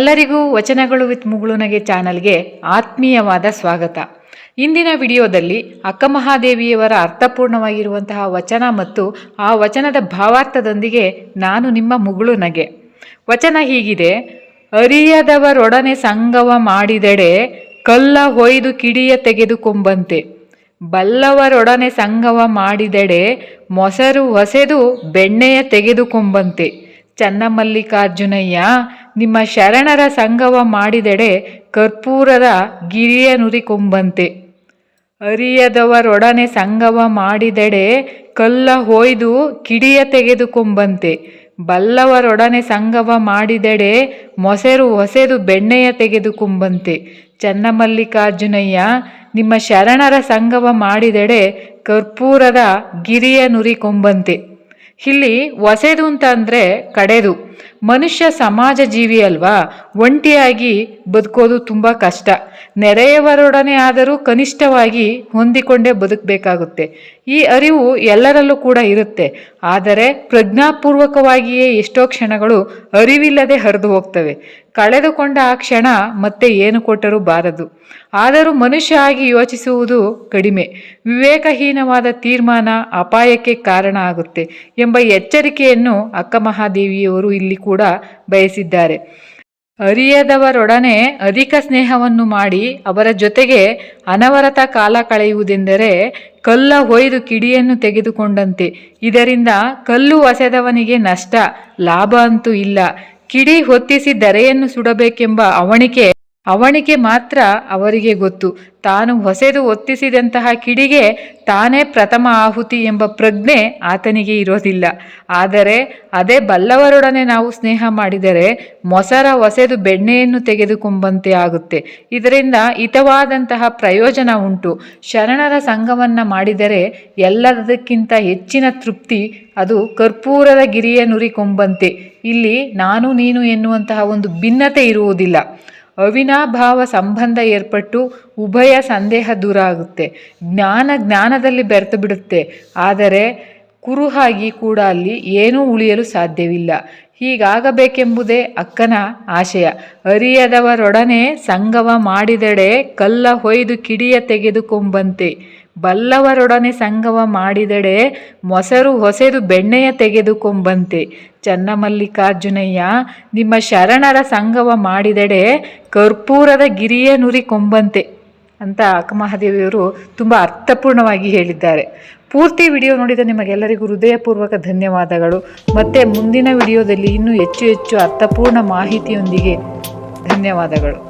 ಎಲ್ಲರಿಗೂ ವಚನಗಳು ವಿತ್ ಮುಗುಳುನಗೆ ಚಾನಲ್ಗೆ ಆತ್ಮೀಯವಾದ ಸ್ವಾಗತ. ಇಂದಿನ ವಿಡಿಯೋದಲ್ಲಿ ಅಕ್ಕ ಮಹಾದೇವಿಯವರ ಅರ್ಥಪೂರ್ಣವಾಗಿರುವಂತಹ ವಚನ ಮತ್ತು ಆ ವಚನದ ಭಾವಾರ್ಥದೊಂದಿಗೆ ನಾನು ನಿಮ್ಮ ಮುಗುಳುನಗೆ. ವಚನ ಹೀಗಿದೆ, ಅರಿಯದವರೊಡನೆ ಸಂಗವ ಮಾಡಿದೆಡೆ ಕಲ್ಲ ಹೊಯ್ದು ಕಿಡಿಯ ತೆಗೆದುಕೊಂಬಂತೆ. ಬಲ್ಲವರೊಡನೆ ಸಂಗವ ಮಾಡಿದೆಡೆ ಮೊಸರು ಹೊಸೆದು ಬೆಣ್ಣೆಯ ತೆಗೆದುಕೊಂಬಂತೆ. ಚನ್ನಮಲ್ಲಿಕಾರ್ಜುನಯ್ಯ ನಿಮ್ಮ ಶರಣರ ಸಂಗವ ಮಾಡಿದೆಡೆ ಕರ್ಪೂರದ ಗಿರಿಯ ನುರಿಕೊಂಬಂತೆ ಅರಿಯದವರೊಡನೆ ಸಂಗವ ಮಾಡಿದೆಡೆ ಕಲ್ಲ ಹೊಯ್ದು ಕಿಡಿಯ ತೆಗೆದುಕೊಂಬಂತೆ ಬಲ್ಲವರೊಡನೆ ಸಂಗವ ಮಾಡಿದೆಡೆ ಮೊಸರು ಹೊಸೆದು ಬೆಣ್ಣೆಯ ತೆಗೆದುಕೊಂಬಂತೆ ಚನ್ನಮಲ್ಲಿಕಾರ್ಜುನಯ್ಯ, ನಿಮ್ಮ ಶರಣರ ಸಂಗವ ಮಾಡಿದೆಡೆ ಕರ್ಪೂರದ ಗಿರಿಯ ನುರಿಕೊಂಬಂತೆ ಇಲ್ಲಿ ಹೊಸೆದು ಅಂತ ಅಂದರೆ ಕಡೆದು. ಮನುಷ್ಯ ಸಮಾಜ ಜೀವಿ ಅಲ್ವಾ? ಒಂಟಿಯಾಗಿ ಬದುಕೋದು ತುಂಬ ಕಷ್ಟ. ನೆರೆಯವರೊಡನೆ ಆದರೂ ಕನಿಷ್ಠವಾಗಿ ಹೊಂದಿಕೊಂಡೇ ಬದುಕಬೇಕಾಗುತ್ತೆ. ಈ ಅರಿವು ಎಲ್ಲರಲ್ಲೂ ಕೂಡ ಇರುತ್ತೆ. ಆದರೆ ಪ್ರಜ್ಞಾಪೂರ್ವಕವಾಗಿಯೇ ಎಷ್ಟೋ ಕ್ಷಣಗಳು ಅರಿವಿಲ್ಲದೆ ಹರಿದು ಹೋಗ್ತವೆ. ಕಳೆದುಕೊಂಡ ಆ ಕ್ಷಣ ಮತ್ತೆ ಏನು ಕೊಟ್ಟರೂ ಬಾರದು. ಆದರೂ ಮನುಷ್ಯ ಆಗಿ ಯೋಚಿಸುವುದು ಕಡಿಮೆ. ವಿವೇಕಹೀನವಾದ ತೀರ್ಮಾನ ಅಪಾಯಕ್ಕೆ ಕಾರಣ ಆಗುತ್ತೆ ಎಂಬ ಎಚ್ಚರಿಕೆಯನ್ನು ಅಕ್ಕ ಮಹಾದೇವಿಯವರು ಇಲ್ಲಿ ಕೂಡ ಬಯಸಿದ್ದಾರೆ. ಅರಿಯದವರೊಡನೆ ಅಧಿಕ ಸ್ನೇಹವನ್ನು ಮಾಡಿ ಅವರ ಜೊತೆಗೆ ಅನವರತ ಕಾಲ ಕಳೆಯುವುದೆಂದರೆ ಕಲ್ಲ ಹೊಯ್ದು ಕಿಡಿಯನ್ನು ತೆಗೆದುಕೊಂಡಂತೆ. ಇದರಿಂದ ಕಲ್ಲು ಒಸೆದವನಿಗೆ ನಷ್ಟ, ಲಾಭ ಅಂತೂ ಇಲ್ಲ. ಕಿಡಿ ಹೊತ್ತಿಸಿ ದರೆಯನ್ನು ಸುಡಬೇಕೆಂಬ ಅವಣಿಕೆ ಅವಣಿಕೆ ಮಾತ್ರ ಅವರಿಗೆ ಗೊತ್ತು. ತಾನು ಹೊಸೆದು ಒತ್ತಿಸಿದಂತಹ ಕಿಡಿಗೆ ತಾನೇ ಪ್ರಥಮ ಆಹುತಿ ಎಂಬ ಪ್ರಜ್ಞೆ ಆತನಿಗೆ ಇರೋದಿಲ್ಲ. ಆದರೆ ಅದೇ ಬಲ್ಲವರೊಡನೆ ನಾವು ಸ್ನೇಹ ಮಾಡಿದರೆ ಮೊಸರ ಹೊಸೆದು ಬೆಣ್ಣೆಯನ್ನು ತೆಗೆದುಕೊಂಬಂತೆ ಆಗುತ್ತೆ. ಇದರಿಂದ ಹಿತವಾದಂತಹ ಪ್ರಯೋಜನ ಉಂಟು. ಶರಣರ ಸಂಘವನ್ನು ಮಾಡಿದರೆ ಎಲ್ಲದಕ್ಕಿಂತ ಹೆಚ್ಚಿನ ತೃಪ್ತಿ ಅದು ಕರ್ಪೂರದ ಗಿರಿಯ ನುರಿಕೊಂಬಂತೆ. ಇಲ್ಲಿ ನಾನು ನೀನು ಎನ್ನುವಂತಹ ಒಂದು ಭಿನ್ನತೆ ಇರುವುದಿಲ್ಲ. ಅವಿನಾಭಾವ ಸಂಬಂಧ ಏರ್ಪಟ್ಟು ಉಭಯ ಸಂದೇಹ ದೂರ ಆಗುತ್ತೆ. ಜ್ಞಾನ ಜ್ಞಾನದಲ್ಲಿ ಬೆರೆತು ಬಿಡುತ್ತೆ. ಆದರೆ ಕುರುಹಾಗಿ ಕೂಡ ಅಲ್ಲಿ ಏನೂ ಉಳಿಯಲು ಸಾಧ್ಯವಿಲ್ಲ. ಹೀಗಾಗಬೇಕೆಂಬುದೇ ಅಕ್ಕನ ಆಶಯ. ಅರಿಯದವರೊಡನೆ ಸಂಗವ ಮಾಡಿದಡೆ ಕಲ್ಲ ಹೊಯ್ದು ಕಿಡಿಯ ತೆಗೆದುಕೊಂಬಂತೆ. ಬಲ್ಲವರೊಡನೆ ಸಂಗವ ಮಾಡಿದಡೆ ಮೊಸರು ಹೊಸೆದು ಬೆಣ್ಣೆಯ ತೆಗೆದುಕೊಂಬಂತೆ. ಚನ್ನಮಲ್ಲಿಕಾರ್ಜುನಯ್ಯ, ನಿಮ್ಮ ಶರಣರ ಸಂಗವ ಮಾಡಿದಡೆ ಕರ್ಪೂರದ ಗಿರಿಯ ನುರಿ ಕೊಂಬಂತೆ ಅಂತ ಅಕ್ಕಮಹಾದೇವಿಯವರು ತುಂಬ ಅರ್ಥಪೂರ್ಣವಾಗಿ ಹೇಳಿದ್ದಾರೆ. ಪೂರ್ತಿ ವಿಡಿಯೋ ನೋಡಿದ ನಿಮಗೆಲ್ಲರಿಗೂ ಹೃದಯಪೂರ್ವಕ ಧನ್ಯವಾದಗಳು. ಮತ್ತು ಮುಂದಿನ ವಿಡಿಯೋದಲ್ಲಿ ಇನ್ನೂ ಹೆಚ್ಚು ಹೆಚ್ಚು ಅರ್ಥಪೂರ್ಣ ಮಾಹಿತಿಯೊಂದಿಗೆ ಧನ್ಯವಾದಗಳು.